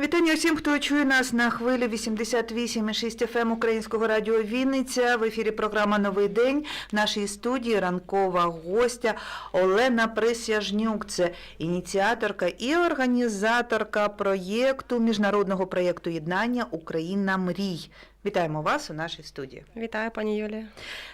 Вітання усім, хто чує нас на хвилі 88,6 FM ем Українського радіо Вінниця. В ефірі програма Новий день. В нашій студії ранкова гостя Олена Присяжнюк. Це ініціаторка і організаторка проєкту міжнародного проєкту єднання Україна мрій. Вітаємо вас у нашій студії. Вітаю, пані Юлія.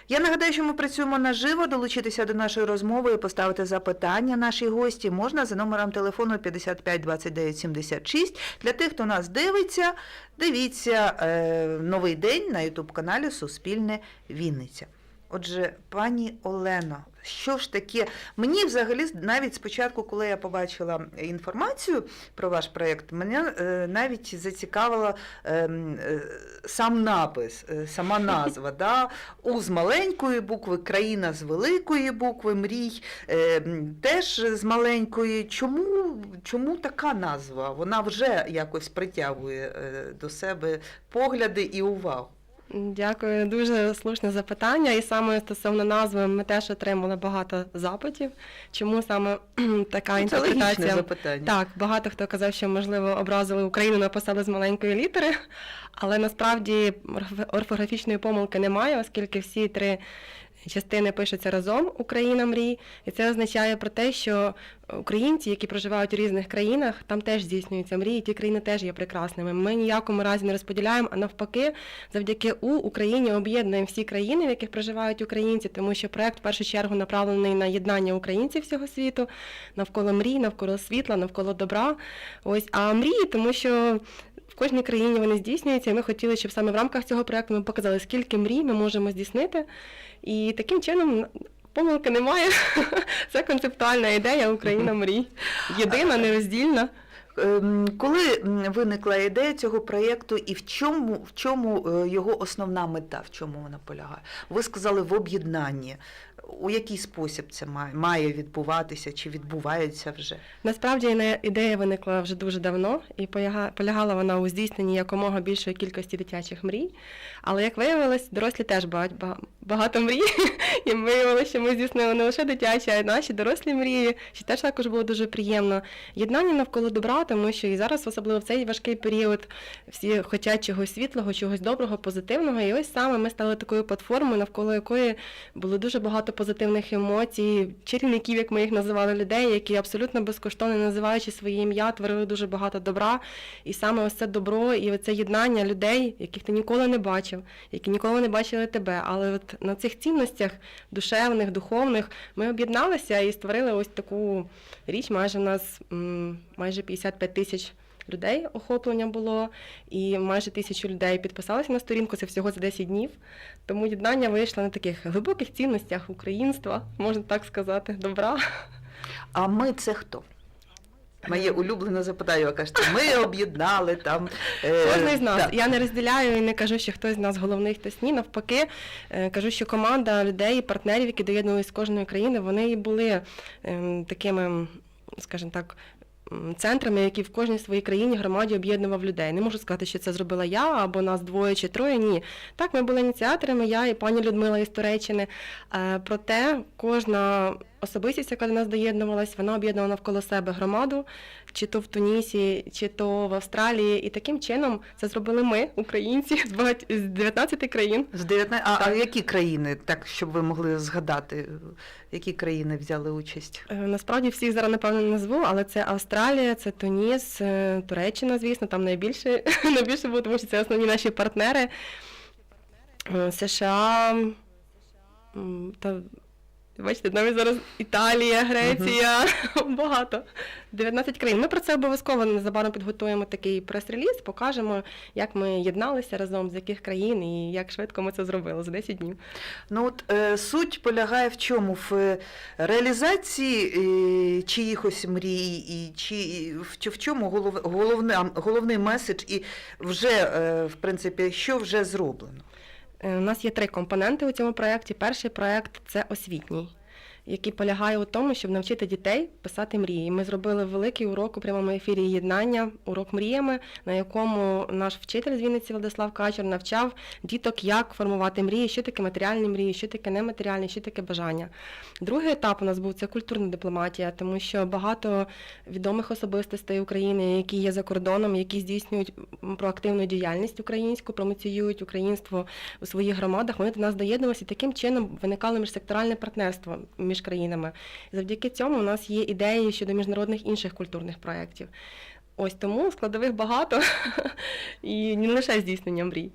Я нагадаю, що ми працюємо наживо. Долучитися до нашої розмови і поставити запитання нашій гості можна за номером телефону 55 29 76. Для тих, хто нас дивиться, дивіться е, новий день на Ютуб каналі Суспільне Вінниця. Отже, пані Олено, що ж таке? Мені взагалі навіть спочатку, коли я побачила інформацію про ваш проєкт, мене е, навіть зацікавила е, е, сам напис, е, сама назва. Да? У з маленької букви, країна з великої букви, мрій е, теж з маленької. Чому, чому така назва? Вона вже якось притягує е, до себе погляди і увагу. Дякую, дуже слушне запитання. І саме стосовно назви ми теж отримали багато запитів. Чому саме така Ну, Це інтерпретація? запитання. Так, багато хто казав, що можливо образили Україну, написали з маленької літери, але насправді орф- орфографічної помилки немає, оскільки всі три частини пишуться разом Україна мрій, і це означає про те, що українці, які проживають у різних країнах, там теж здійснюються мрії. Ті країни теж є прекрасними. Ми ніякому разі не розподіляємо, а навпаки, завдяки у Україні об'єднуємо всі країни, в яких проживають українці, тому що проект в першу чергу направлений на єднання українців всього світу, навколо мрій, навколо світла, навколо добра. Ось а мрії, тому що. В кожній країні вони здійснюються, і ми хотіли, щоб саме в рамках цього проекту ми показали, скільки мрій ми можемо здійснити. І таким чином помилки немає. Це концептуальна ідея Україна мрій. Єдина, нероздільна. Ем, Коли виникла ідея цього проєкту і в чому, в чому е, його основна мета, в чому вона полягає? Ви сказали в об'єднанні. У який спосіб це має, має відбуватися чи відбувається вже? Насправді ідея виникла вже дуже давно, і полягала вона у здійсненні якомога більшої кількості дитячих мрій. Але як виявилось, дорослі теж багато мрій. І виявилося, що ми здійснили не лише дитячі, а й наші дорослі мрії, що теж також було дуже приємно. Єднання навколо добра, тому що і зараз, особливо в цей важкий період, всі хочуть чогось світлого, чогось доброго, позитивного. І ось саме ми стали такою платформою, навколо якої було дуже багато позитивних емоцій, чарівників, як ми їх називали, людей, які абсолютно безкоштовно, називаючи своє ім'я, творили дуже багато добра. І саме ось це добро і це єднання людей, яких ти ніколи не бачив, які ніколи не бачили тебе. Але от на цих цінностях душевних, духовних ми об'єдналися і створили ось таку річ. Майже в нас майже 55 тисяч. Людей охоплення було, і майже тисячу людей підписалися на сторінку. Це всього за 10 днів. Тому єднання вийшло на таких глибоких цінностях українства, можна так сказати, добра. А ми це хто? Моє улюблене запитання, ви кажете, ми об'єднали там. е, Кожен з нас. так. Я не розділяю і не кажу, що хтось з нас головний, хтось ні. Навпаки, е, кажу, що команда людей, партнерів, які доєднувалися з кожної країни, вони були ем, такими, скажімо так. Центрами, які в кожній своїй країні громаді об'єднував людей. Не можу сказати, що це зробила я або нас двоє чи троє. Ні. Так, ми були ініціаторами, я і пані Людмила із Туреччини. Е, Проте кожна особистість, яка до нас доєднувалась, вона об'єднувала навколо себе громаду, чи то в Тунісі, чи то в Австралії. І таким чином це зробили ми, українці, з багать з 19 країн. З 19... А, а які країни, так щоб ви могли згадати, які країни взяли участь? Е, Насправді всіх зараз напевно не назву, але це Австралія, це Туніс, е, Туреччина, звісно, там найбільше найбільше було, тому що це основні наші партнери. Е, США. Та бачите, навіть зараз Італія, Греція, багато. 19 країн. Ми про це обов'язково незабаром підготуємо такий прес-реліз, покажемо, як ми єдналися разом, з яких країн і як швидко ми це зробили за 10 днів. Ну от е, суть полягає в чому? В е, реалізації е, чиїхось мрій, і чи в, в чому голов, головне, головний меседж, і вже е, в принципі, що вже зроблено? Е, У нас є три компоненти у цьому проєкті. Перший проєкт це освітній. Який полягає у тому, щоб навчити дітей писати мрії. Ми зробили великий урок у прямому ефірі єднання, урок мріями, на якому наш вчитель з Вінниці Владислав Качур навчав діток, як формувати мрії, що таке матеріальні мрії, що таке нематеріальні, що таке бажання. Другий етап у нас був це культурна дипломатія, тому що багато відомих особистостей України, які є за кордоном, які здійснюють проактивну діяльність українську, промоціюють українство у своїх громадах, вони до нас доєднувалися, і таким чином виникало міжсекторальне партнерство між країнами. І завдяки цьому у нас є ідеї щодо міжнародних інших культурних проєктів. Ось тому складових багато і не лише здійснення мрій.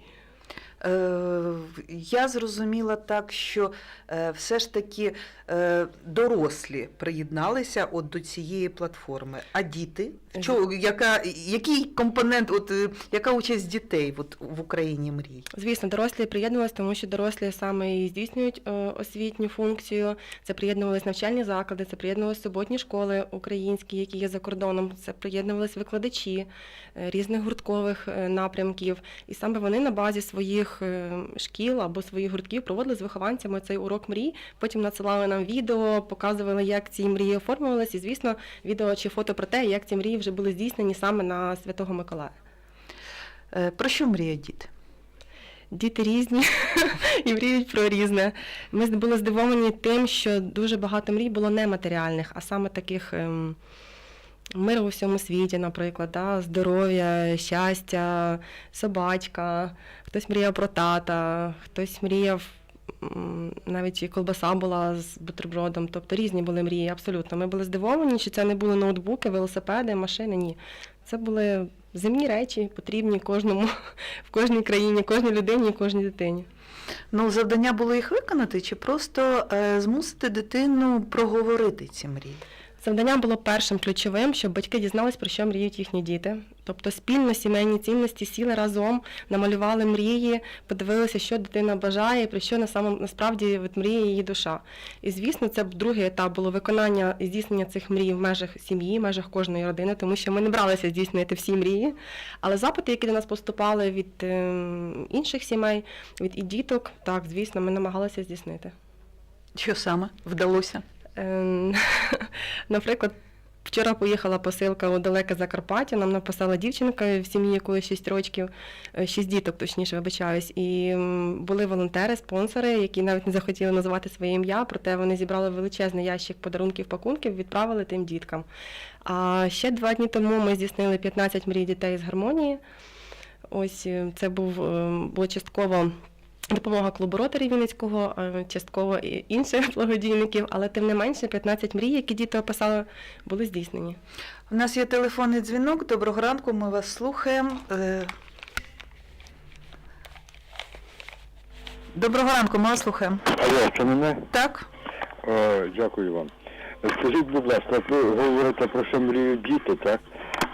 Е, Я зрозуміла так, що е, все ж таки е, дорослі приєдналися от до цієї платформи. А діти? Що, яка, який компонент, от, яка участь дітей от, в Україні мрій? Звісно, дорослі приєднувалися, тому що дорослі саме і здійснюють освітню функцію. Це приєднувалися навчальні заклади, це приєднувалися суботні школи українські, які є за кордоном. Це приєднувалися викладачі різних гурткових напрямків. І саме вони на базі своїх е, шкіл або своїх гуртків проводили з вихованцями цей урок мрій. Потім надсилали нам відео, показували, як ці мрії оформлювалися. І, звісно, відео чи фото про те, як ці мрії вже були здійснені саме на Святого Миколая. Е, Про що мріють діти? Діти різні і мріють про різне. Ми були здивовані тим, що дуже багато мрій було нематеріальних, а саме таких ем, миру у всьому світі, наприклад, да? здоров'я, щастя, собачка, хтось мріяв про тата, хтось мріяв. Навіть і колбаса була з бутербродом, тобто різні були мрії, абсолютно. Ми були здивовані, що це не були ноутбуки, велосипеди, машини. Ні. Це були земні речі, потрібні кожному в кожній країні, кожній людині і кожній дитині. Ну, завдання було їх виконати, чи просто е, змусити дитину проговорити ці мрії? Завдання було першим ключовим, щоб батьки дізнались, про що мріють їхні діти. Тобто спільно сімейні цінності сіли разом, намалювали мрії, подивилися, що дитина бажає, про що на самом насправді от мріє її душа. І звісно, це другий етап було виконання і здійснення цих мрій в межах сім'ї, в межах кожної родини, тому що ми не бралися здійснювати всі мрії. Але запити, які до нас поступали від ем, інших сімей, від і діток, так, звісно, ми намагалися здійснити. Що саме вдалося? Ем, Наприклад, вчора поїхала посилка у далеке Закарпаття. Нам написала дівчинка в сім'ї якої 6 років, 6 діток, точніше, вибачаюсь. І були волонтери, спонсори, які навіть не захотіли називати своє ім'я, проте вони зібрали величезний ящик подарунків, пакунків, відправили тим діткам. А ще два дні тому ми здійснили 15 мрій дітей з гармонії. Ось е, це був ем, було частково. Допомога клубу Ротарі Вінницького, е, частково і інших благодійників, але тим не менше 15 мрій, які діти описали, були здійснені. У нас є телефонний дзвінок. Доброго ранку, ми вас слухаємо. Е, Доброго ранку, ми вас слухаємо. Алло, це мене? Так? О, дякую вам. Скажіть, будь ласка, ви говорите про що мріють діти, так?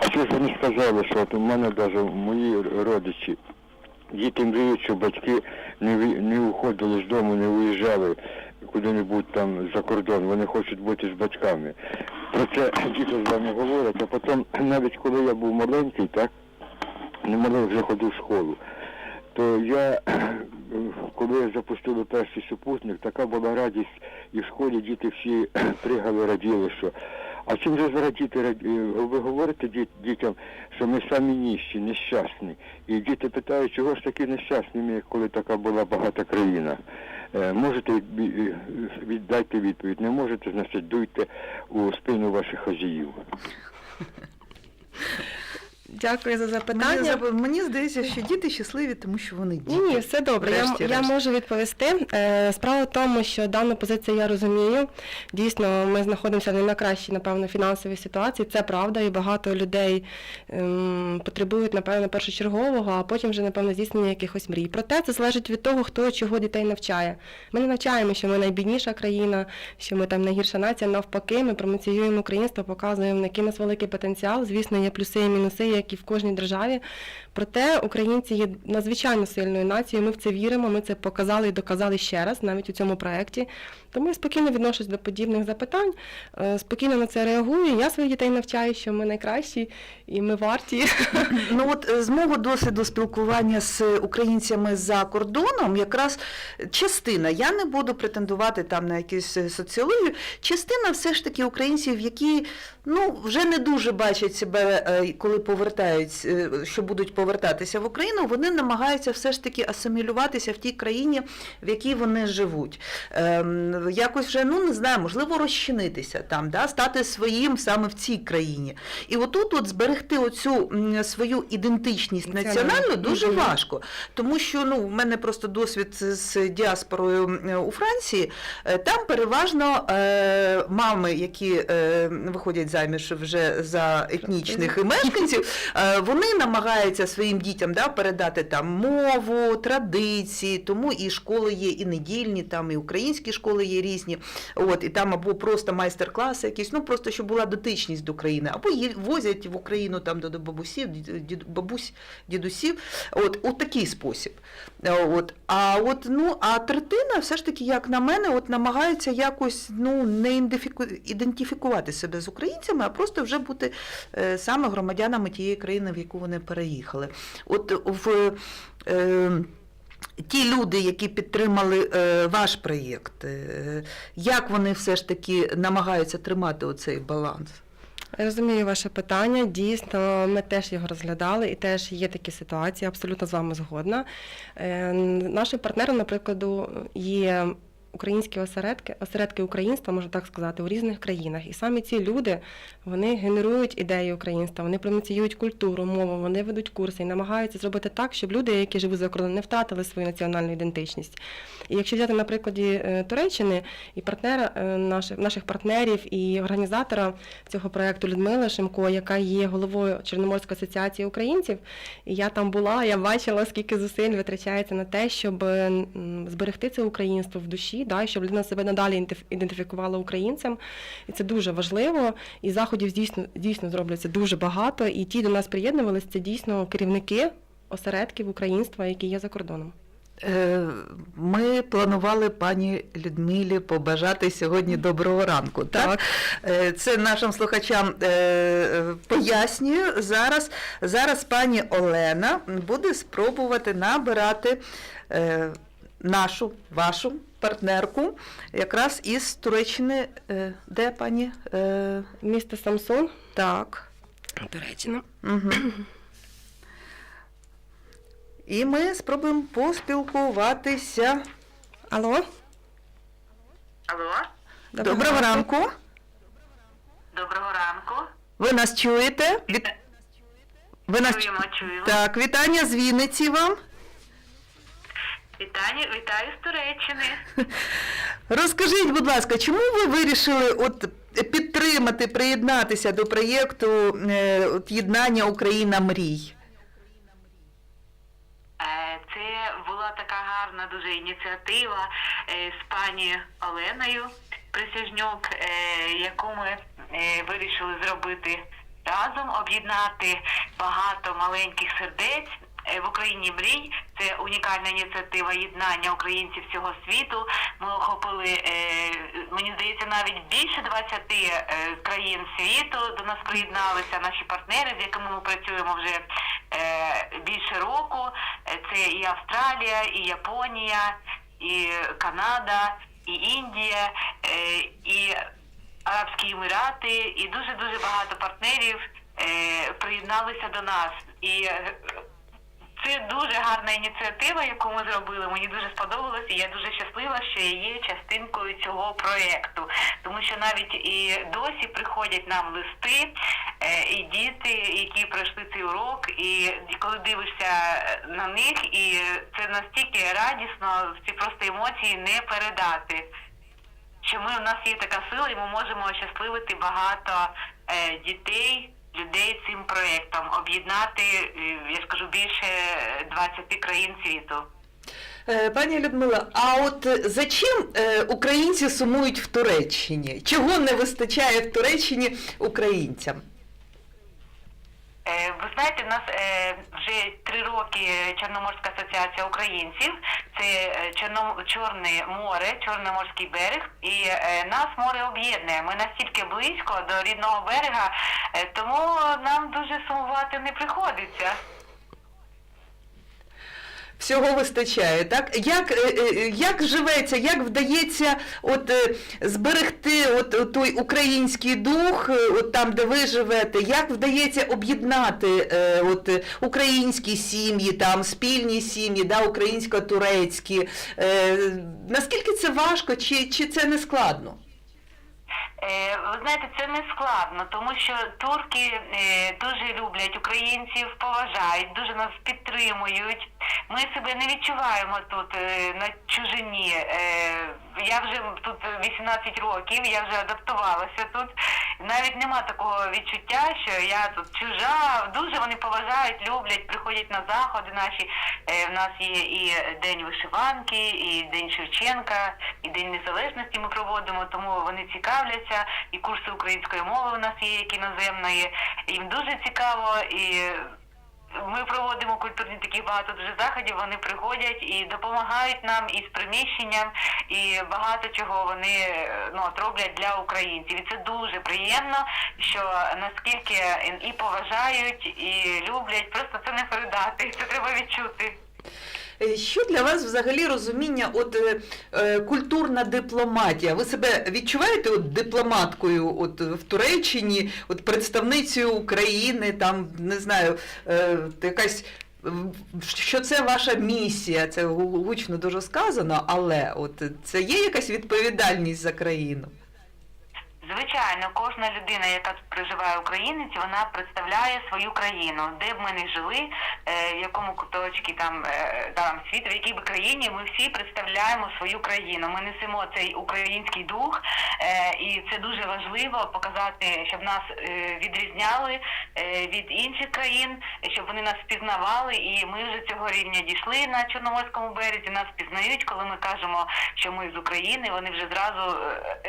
А що ж ви не сказали, що от у мене навіть мої родичі, діти мріють, що батьки не, не уходили з дому, не виїжджали куди-небудь там за кордон, вони хочуть бути з батьками. Про це діти з вами говорять, а потім, навіть коли я був маленький, так, не маленький, вже ходив в школу, то я, коли я запустили перший супутник, така була радість, і в школі діти всі пригали, раділи, що. А чим же зрадіти ви говорите дітям, що ми самі ніщі, нещасні. І діти питають, чого ж такі нещасні коли така була багата країна. Е, Можете е, віддайте відповідь, не можете, значить дуйте у спину ваших хазіїв. Дякую за Мені, запитання. зап- мені здається, що діти щасливі, тому що вони діти. Ні, ні, все добре. Я, я можу відповісти. Е, Справа в тому, що дану позицію я розумію. Дійсно, ми знаходимося не на кращій, напевно, фінансовій ситуації. Це правда, і багато людей ем, потребують, напевно, першочергового, а потім вже, напевно, здійснення якихось мрій. Проте це залежить від того, хто чого дітей навчає. Ми не навчаємо, що ми найбідніша країна, що ми там найгірша нація. Навпаки, ми промоціюємо українство, показуємо, який у нас великий потенціал. Звісно, є плюси і мінуси, як і в кожній державі. Проте українці є надзвичайно сильною нацією. Ми в це віримо. Ми це показали і доказали ще раз, навіть у цьому проєкті. Тому я спокійно відношусь до подібних запитань, е, спокійно на це реагую. Я своїх дітей навчаю, що ми найкращі і ми варті. Ну от е, з мого досвіду спілкування з українцями за кордоном, якраз частина, я не буду претендувати там на якусь е, соціологію, частина все ж таки українців, які ну вже не дуже бачать себе, коли повертають, е, що будуть повертатися в Україну, вони намагаються все ж таки асимілюватися в тій країні, в якій вони живуть. Ем, Якось вже, ну не знаю, можливо, розчинитися там, да, стати своїм саме в цій країні. І отут от зберегти оцю свою ідентичність Національну. дуже важко. Тому що ну, в мене просто досвід з діаспорою у Франції. Е, Там переважно е, мами, які виходять заміж вже за етнічних мешканців, вони намагаються своїм дітям да, передати там мову, традиції, тому і школи є і недільні, там і українські школи є різні. От, і там або просто майстер-класи якісь, ну просто щоб була дотичність до країни, або її возять в Україну там до, бабусів, дід- бабусь, дідусів. От у такий спосіб. Е, От, а от ну а третина, все ж таки, як на мене, от намагаються якось ну не ідентифікувати себе з українцями, а просто вже бути е, саме громадянами тієї країни, в яку вони переїхали. От в е, ті люди, які підтримали е, ваш проєкт, е, як вони все ж таки намагаються тримати оцей баланс? Я Розумію ваше питання. Дійсно, ми теж його розглядали, і теж є такі ситуації, абсолютно з вами згодна. Е, Нашим партнером, наприклад, є українські осередки, осередки українства, можна так сказати, у різних країнах. І саме ці люди вони генерують ідеї українства, вони промотіюють культуру, мову, вони ведуть курси і намагаються зробити так, щоб люди, які живуть за кордоном, не втратили свою національну ідентичність. І якщо взяти на прикладі е, Туреччини і партнера е, наших, наших партнерів і організатора цього проекту Людмила Шимко, яка є головою Чорноморської асоціації українців, і я там була, я бачила, скільки зусиль витрачається на те, щоб зберегти це українство в душі, да, і щоб людина себе надалі ідентиф- ідентифікувала українцем. І це дуже важливо. І заходів дійсно дійсно зробляться дуже багато. І ті до нас приєднувалися, це дійсно керівники осередків українства, які є за кордоном. Е, Ми планували пані Людмилі побажати сьогодні доброго ранку. Так? Е, Це нашим слухачам е, пояснюю. Зараз, зараз пані Олена буде спробувати набирати нашу, вашу партнерку якраз із Туреччини. Е, Де пані? Е, Місто Самсун, Так. Туреччина. Угу. І ми спробуємо поспілкуватися. Алло, Алло, Доброго, ранку. доброго ранку. Ви нас чуєте? Від... Ви нас... Чуємо, чуємо. Так, вітання з Вінниці вам. Вітання, вітаю з Туреччини. Розкажіть, будь ласка, чому ви вирішили от підтримати, приєднатися до проєкту е, єднання Україна мрій? Е, Це була така гарна дуже ініціатива е, з пані Оленою Присяжнюк, яку ми вирішили зробити разом, об'єднати багато маленьких сердець. Е, В Україні мрій це унікальна ініціатива єднання українців всього світу. Ми охопили, е, мені здається, навіть більше 20 е, країн світу до нас приєдналися наші партнери, з якими ми працюємо вже більше року. Це і Австралія, і Японія, і Канада, і Індія, і Арабські Емірати, і дуже дуже багато партнерів приєдналися до нас. І це дуже гарна ініціатива, яку ми зробили. Мені дуже сподобалось, і я дуже щаслива, що я є частинкою цього проєкту. Тому що навіть і досі приходять нам листи, е, і діти, які пройшли цей урок, і коли дивишся на них, і це настільки радісно, ці просто емоції не передати. Що ми у нас є така сила, і ми можемо ощасливити багато е, дітей, людей цим проєктом, об'єднати, е, я скажу, більше 20 країн світу. Е, Пані Людмила, а от за чим е, українці сумують в Туреччині? Чого не вистачає в Туреччині українцям? Е, Ви знаєте, в нас е, вже три роки Чорноморська асоціація українців. Це е, Чорне море, Чорноморський берег, і нас море об'єднує. Ми настільки близько до рідного берега, тому нам дуже сумувати не приходиться. Всього вистачає, так? Як, е, е, як живеться, як вдається от, е, зберегти от, той український дух, е, от там, де ви живете, як вдається об'єднати е, от, е, українські сім'ї, там, спільні сім'ї, да, українсько-турецькі? Е, наскільки це важко, чи, чи це не складно? Е, Ви знаєте, це не складно, тому що турки е, дуже люблять українців, поважають, дуже нас підтримують. Ми себе не відчуваємо тут е, на чужині. Я вже тут 18 років, я вже адаптувалася тут. Навіть нема такого відчуття, що я тут чужа. Дуже вони поважають, люблять, приходять на заходи наші. В нас є і День вишиванки, і День Шевченка, і День Незалежності ми проводимо, тому вони цікавляться. І курси української мови у нас є, як іноземної. Їм дуже цікаво і. Ми проводимо культурні такі багато дуже заходів. Вони приходять і допомагають нам і з приміщенням, і багато чого вони ну от роблять для українців. І це дуже приємно, що наскільки і поважають, і люблять. Просто це не передати. Це треба відчути. Е, Що для вас взагалі розуміння от е, е, культурна дипломатія? Ви себе відчуваєте от дипломаткою от в Туреччині, от представницею України, там не знаю, е, якась що це ваша місія? Це гучно дуже сказано, але от це є якась відповідальність за країну? Звичайно, кожна людина, яка тут проживає українець, вона представляє свою країну, де б ми не жили, е, в якому куточці там, е, там світу, в якій би країні, ми всі представляємо свою країну. Ми несемо цей український дух, е, і це дуже важливо показати, щоб нас відрізняли від інших країн, щоб вони нас впізнавали. І ми вже цього рівня дійшли на Чорноморському березі. Нас впізнають, коли ми кажемо, що ми з України. Вони вже зразу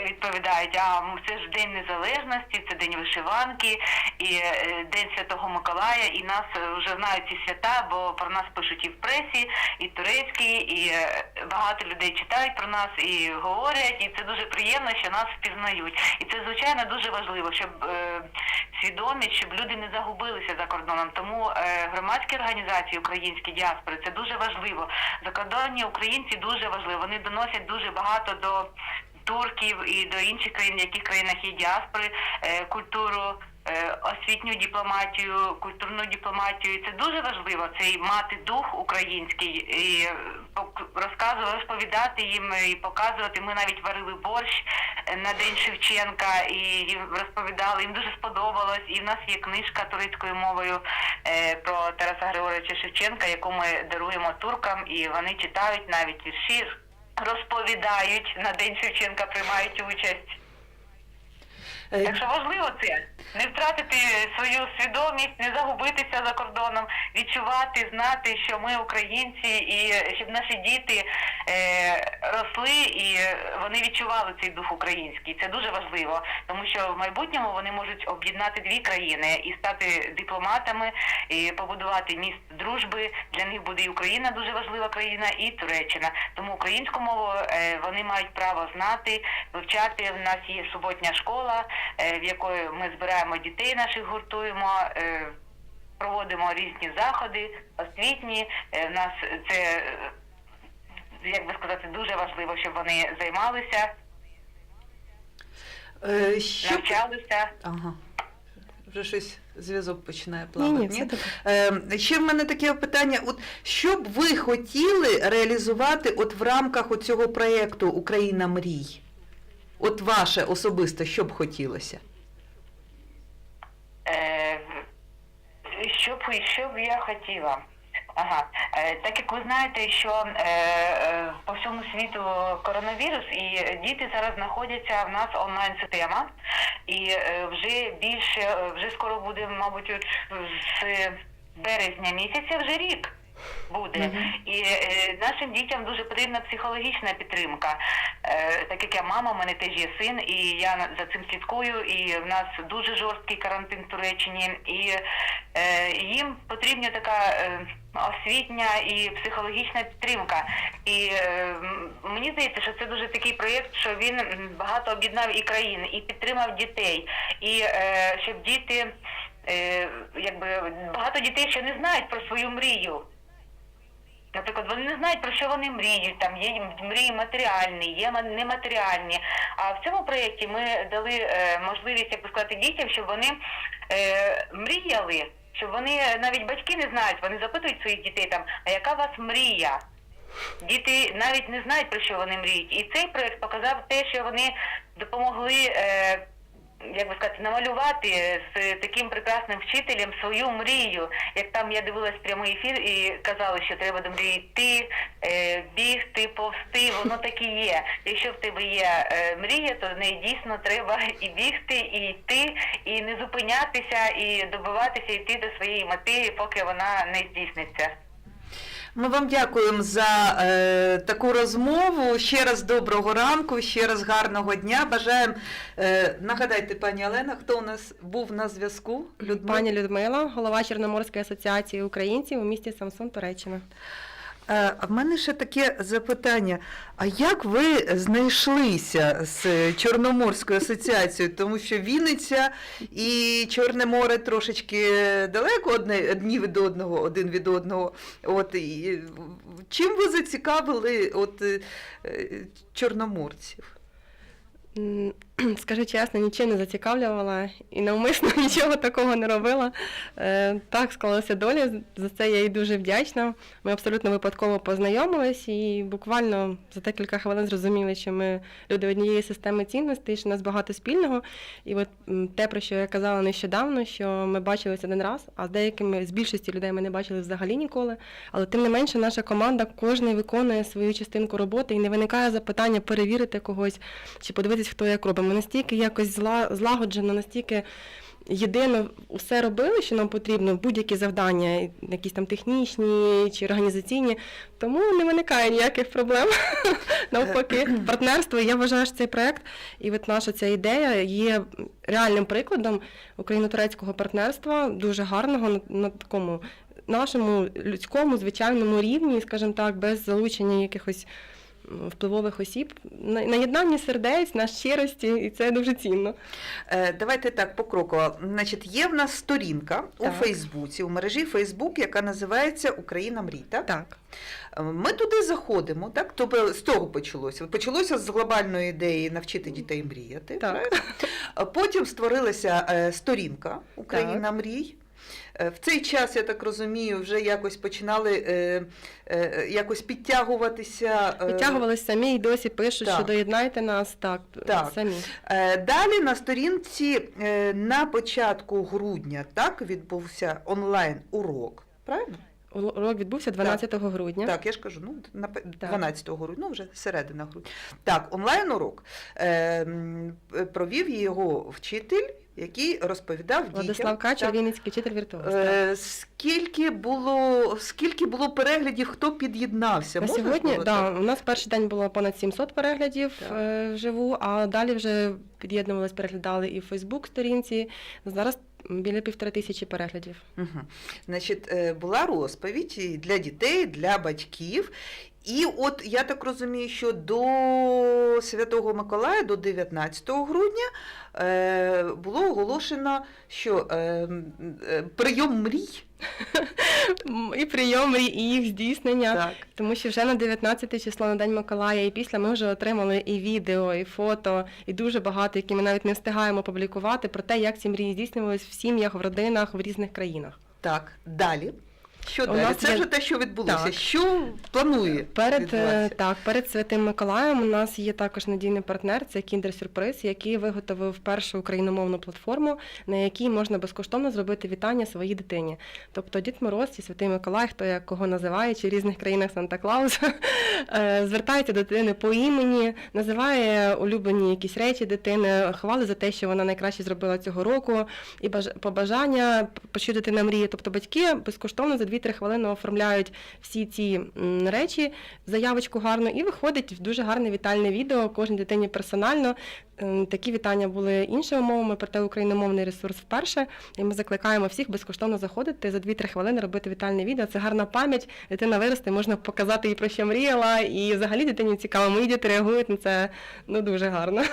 відповідають: а це ж День Незалежності, це День вишиванки і е, День Святого Миколая. І нас е, вже знають ці свята, бо про нас пишуть і в пресі, і турецькі, і е, багато людей читають про нас і говорять. І це дуже приємно, що нас впізнають. І це звичайно дуже важливо, щоб е, свідомість, щоб люди не загубилися за кордоном. Тому е, громадські організації українські діаспори це дуже важливо. Закордонні українці дуже важливо. Вони доносять дуже багато до турків і до інших країн, в яких країнах є діаспори, е, культуру. е, Освітню дипломатію, культурну дипломатію, це дуже важливо. Це мати дух український і е, розказувати, розповідати їм і показувати. Ми навіть варили борщ на день Шевченка і їм розповідали. Їм дуже сподобалось. І в нас є книжка турецькою мовою про Тараса Григоровича Шевченка, яку ми даруємо туркам, і вони читають навіть вірші, розповідають на день Шевченка, приймають участь. Е, Так що важливо це не втратити свою свідомість, не загубитися за кордоном, відчувати, знати, що ми українці, і щоб наші діти е, росли і вони відчували цей дух український. Це дуже важливо, тому що в майбутньому вони можуть об'єднати дві країни і стати дипломатами, і побудувати міст дружби. Для них буде і Україна дуже важлива країна, і Туреччина. Тому українську мову е, вони мають право знати, вивчати. В нас є суботня школа, е, в якої ми збираємо дітей наших, гуртуємо. е, Проводимо різні заходи, освітні. Е, В нас це, е, як би сказати, дуже важливо, щоб вони займалися, е, Що... навчалися. Ага. Вже щось зв'язок починає Ні, плавати. ні, все добре. Е, ще в мене таке питання: от що б ви хотіли реалізувати от в рамках цього проєкту Україна мрій? От ваше особисто, що б хотілося? Е, що б, що б я хотіла? Ага, Е, так як ви знаєте, що е, е, по всьому світу коронавірус, і діти зараз знаходяться в нас онлайн система, і е, вже більше, вже скоро буде, мабуть, от з березня місяця вже рік. Буде. І е, нашим дітям дуже потрібна психологічна підтримка. Е, так як я мама, у мене теж є син, і я за цим слідкую. І в нас дуже жорсткий карантин в Туреччині. І е, їм потрібна така е, освітня і психологічна підтримка. І е, мені здається, що це дуже такий проєкт, що він багато об'єднав і країн, і підтримав дітей, і е, щоб діти. Е, якби багато дітей ще не знають про свою мрію. Наприклад, вони не знають про що вони мріють. Там є мрії матеріальні, є ма- нематеріальні. А в цьому проєкті ми дали е, можливість, як би сказати, дітям, щоб вони е, мріяли, щоб вони навіть батьки не знають, вони запитують своїх дітей там, а яка у вас мрія? Діти навіть не знають про що вони мріють. І цей проєкт показав те, що вони допомогли. Е, як би сказати, намалювати з таким прекрасним вчителем свою мрію. Як там я дивилась прямий ефір і казали, що треба до мрії йти, е, бігти, повсти, воно так і є. Якщо в тебе є е, мрія, то в неї дійсно треба і бігти, і йти, і не зупинятися, і добиватися, йти до своєї мети, поки вона не здійсниться. Ми вам дякуємо за е, таку розмову. Ще раз доброго ранку, ще раз гарного дня. Бажаємо. Е, нагадайте, пані Олена, хто у нас був на зв'язку? Людмила? Пані Людмила, голова Чорноморської асоціації українців у місті Самсон, Туреччина. Е, в мене ще таке запитання. А як ви знайшлися з Чорноморською асоціацією? Тому що Вінниця і Чорне море трошечки далеко одне, одні від одного, один від одного. От, і, чим ви зацікавили от, е, чорноморців? Скажу чесно, нічим не зацікавлювала і навмисно нічого такого не робила. Е, Так склалася доля, за це я їй дуже вдячна. Ми абсолютно випадково познайомились і буквально за декілька хвилин зрозуміли, що ми люди однієї системи цінностей, що у нас багато спільного. І от те, про що я казала нещодавно, що ми бачилися один раз, а з деякими з більшості людей ми не бачили взагалі ніколи. Але тим не менше, наша команда кожен виконує свою частинку роботи і не виникає запитання перевірити когось чи подивитись, хто як робить. Настільки якось зла, злагоджено, настільки єдино все робили, що нам потрібно, будь-які завдання, якісь там технічні чи організаційні, тому не виникає ніяких проблем. Навпаки, партнерство. Я вважаю, що цей проект і от наша ця ідея є реальним прикладом україно-турецького партнерства, дуже гарного на, на такому нашому людському, звичайному рівні, скажімо так, без залучення якихось впливових осіб, на, на єднанні сердець, на щирості, і це дуже цінно. Е, Давайте так покроково. Значить, є в нас сторінка у Фейсбуці, у мережі Фейсбук, яка називається Україна мрій. Так? Так. Е, Ми туди заходимо, так? Тобто з того почалося. Почалося з глобальної ідеї навчити дітей мріяти. Так. правильно? Потім створилася е, сторінка Україна мрій. Е, В цей час, я так розумію, вже якось починали е, е, якось підтягуватися. е, Підтягувались самі і досі пишуть, так. що доєднайте нас так, Так. самі. Е, Далі на сторінці е, на початку грудня так відбувся онлайн урок. Правильно? Урок відбувся 12 грудня. Так, я ж кажу, ну на пе- Так. 12 грудня, ну вже середина грудня. Так, онлайн урок е, м, е, провів його вчитель, який розповідав Владислав дітям. Качер, так, Вінницький вчитель віртуоз. е, скільки було скільки було переглядів, хто під'єднався? На сьогодні да, у нас перший день було понад 700 переглядів Так. е, вживу, а далі вже під'єднувались, переглядали і в Фейсбук сторінці. Зараз біля півтори тисячі переглядів. Угу. Значить, е, була розповідь для дітей, для батьків. І от я так розумію, що до Святого Миколая, до 19 грудня, е, було оголошено, що е, е, прийом мрій. І прийом, і і їх здійснення. Так. Тому що вже на 19 число на День Миколая і після ми вже отримали і відео, і фото, і дуже багато, які ми навіть не встигаємо публікувати про те, як ці мрії здійснювалися в сім'ях, в родинах, в різних країнах. Так, далі. Що далі? нас Це є- вже те, що відбулося. Так. Що планує? Перед е, відбуватися? так, перед Святим Миколаєм у нас є також надійний партнер, це Kinder Surprise, який виготовив першу україномовну платформу, на якій можна безкоштовно зробити вітання своїй дитині. Тобто Дід Мороз і Святий Миколай, хто як кого називає, чи в різних країнах Санта Клаус, е, звертається до дитини по імені, називає улюблені якісь речі дитини, хвали за те, що вона найкраще зробила цього року, і баж- побажання, про що дитина мріє. Тобто батьки безкоштовно за 2-3 хвилини оформляють всі ці речі, заявочку гарну, і виходить дуже гарне вітальне відео кожній дитині персонально. Ем, Такі вітання були іншими мовами, проте україномовний ресурс вперше. І ми закликаємо всіх безкоштовно заходити за 2-3 хвилини робити вітальне відео. Це гарна пам'ять. Дитина виросте, можна показати їй про що мріяла. І взагалі дитині цікаво. Мої діти реагують на це ну дуже гарно.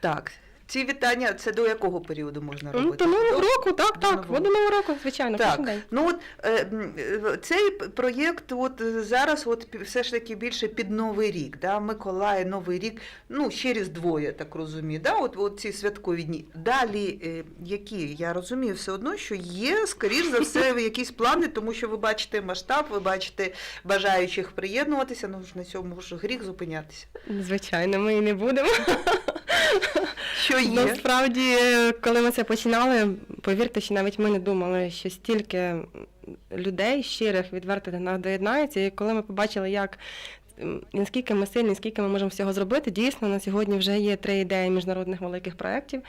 Так. Ці вітання це до якого періоду можна Ну, робити? До нового року, так, до так. Нового До нового року, звичайно, кожен Так, день. ну от е, е, цей проєкт от зараз от все ж таки більше під Новий рік, да? Миколай, Новий рік, ну ще різдво, я так розумію, да? от, от ці святкові дні. Далі е, які? Я розумію все одно, що є, скоріш за все, якісь плани, тому що ви бачите масштаб, ви бачите бажаючих приєднуватися, ну ж на цьому ж гріх зупинятися. Звичайно, ми і не будемо. Що є? Насправді, коли ми це починали, повірте, що навіть ми не думали, що стільки людей щирих, відвертих нас доєднається. І коли ми побачили, як наскільки ми сильні, скільки ми можемо всього зробити, дійсно на сьогодні вже є три ідеї міжнародних великих проєктів.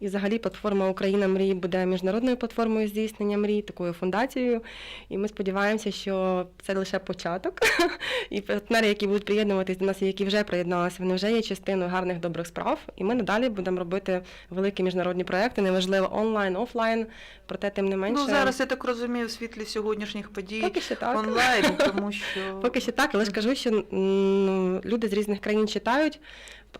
І взагалі платформа Україна мрій буде міжнародною платформою здійснення мрій, такою фундацією. І ми сподіваємося, що це лише початок. І партнери, які будуть приєднуватись до нас, і які вже приєдналися, вони вже є частиною гарних добрих справ. І ми надалі будемо робити великі міжнародні проекти, неважливо онлайн, офлайн, проте тим не менше. Ну зараз я так розумію, в світлі сьогоднішніх подій поки що так. онлайн, тому що Поки що так, але ж кажу, що люди з різних країн читають.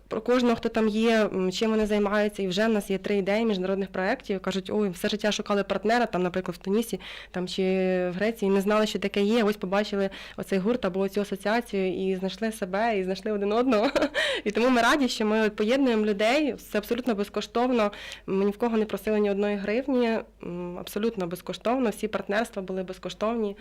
Про кожного, хто там є, чим вони займаються, і вже в нас є три ідеї міжнародних проєктів. Кажуть, ой, все життя шукали партнера, там, наприклад, в Тунісі там, чи в Греції, не знали, що таке є. Ось побачили оцей гурт або цю асоціацію і знайшли себе, і знайшли один одного. І тому ми раді, що ми поєднуємо людей. Це абсолютно безкоштовно. Ми ні в кого не просили ні одної гривні. Абсолютно безкоштовно. Всі партнерства були безкоштовні.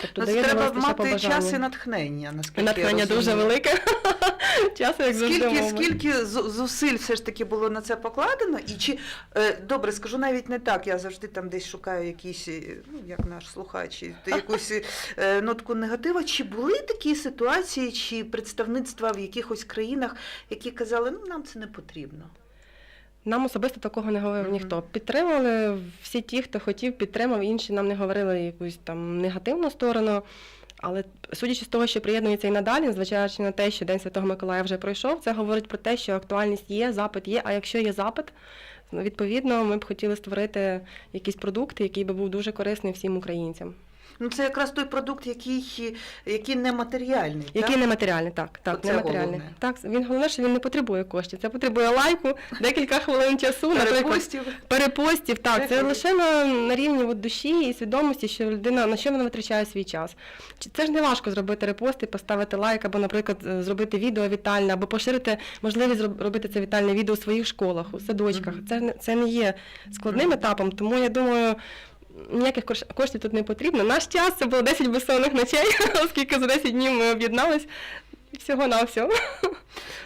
Тобто Ну, це треба мати час і натхнення, наскільки Натхнення я дуже велике. Часу, як. Скільки, мова. скільки зу- зусиль все ж таки було на це покладено? І чи е, добре, скажу навіть не так. Я завжди там десь шукаю якісь, е, ну як наш слухач, якусь е, нотку негатива. Чи були такі ситуації, чи представництва в якихось країнах, які казали, ну нам це не потрібно? Нам особисто такого не говорив Мгм. ніхто. Підтримували всі ті, хто хотів, підтримав, інші нам не говорили якусь там негативну сторону. Але судячи з того, що приєднується і надалі, зважаючи на те, що День Святого Миколая вже пройшов, це говорить про те, що актуальність є, запит є. А якщо є запит, відповідно, ми б хотіли створити якісь продукти, який би був дуже корисний всім українцям. Ну це якраз той продукт, який, який нематеріальний. Який так? нематеріальний, так, так, Оце нематеріальний. головне. Так, він головне, що він не потребує коштів. Це потребує лайку, декілька хвилин часу, наприклад, Перепостів. перепостів. Так, це Переходів. лише на, на рівні от душі і свідомості, що людина на що вона витрачає свій час. Це ж не важко зробити репости, поставити лайк, або, наприклад, зробити відео вітальне, або поширити можливість робити це вітальне відео у своїх школах, у садочках. Мгм. Це не це не є складним етапом, тому я думаю. Ніяких кош- коштів тут не потрібно. Наш час це було 10 безсонних ночей, оскільки за 10 днів ми об'єднались. Всього на всього.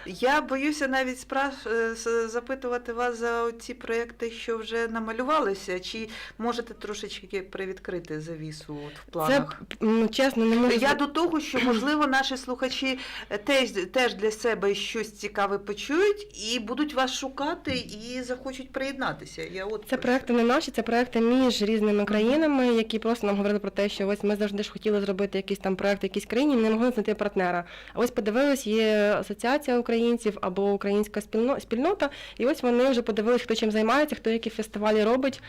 Я боюся навіть спраш... е, запитувати вас за ці проекти, що вже намалювалися, чи можете трошечки привідкрити завісу от в Це планах? ну, чесно, не можу. Я до того, що можливо наші слухачі е, теж, теж для себе щось цікаве почують і будуть вас шукати і захочуть приєднатися. Я от Це проекти не наші, це проекти між різними країнами, які просто нам говорили про те, що ось ми завжди ж хотіли зробити якийсь там проект в якійсь країні, не могли знайти партнера. А ось подивились, є асоціація українців або українська спільно- спільнота, і ось вони вже подивились, хто чим займається, хто які фестивалі робить,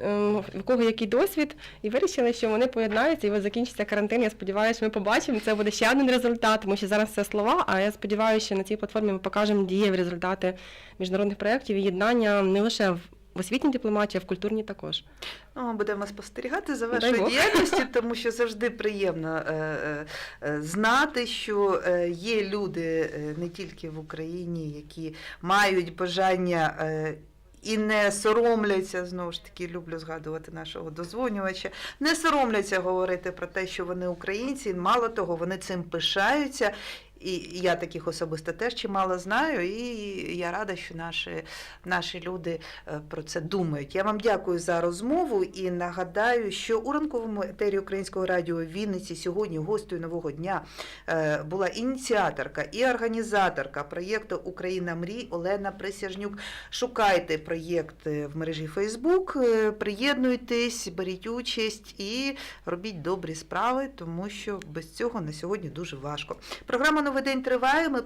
ем, в кого який досвід, і вирішили, що вони поєднаються, і ось закінчиться карантин. Я сподіваюся, ми побачимо. Це буде ще один результат, тому що зараз це слова. А я сподіваюся, що на цій платформі ми покажемо дієві результати міжнародних проєктів і єднання не лише в в освітній дипломатії, а в культурній також. Ну, будемо спостерігати за вашою діяльністю, тому що завжди приємно е, е, е, знати, що е, є люди е, не тільки в Україні, які мають бажання. е, І не соромляться, знову ж таки, люблю згадувати нашого дозвонювача, не соромляться говорити про те, що вони українці, мало того, вони цим пишаються І я таких особисто теж чимало знаю, і я рада, що наші, наші люди е, про це думають. Я вам дякую за розмову і нагадаю, що у ранковому етері Українського радіо Вінниці сьогодні гостею нового дня е, була ініціаторка і організаторка проєкту Україна мрій Олена Присяжнюк. Шукайте проєкт е, в мережі Фейсбук, приєднуйтесь, беріть участь і робіть добрі справи, тому що без цього на сьогодні дуже важко. Програма Новий день триває. Ми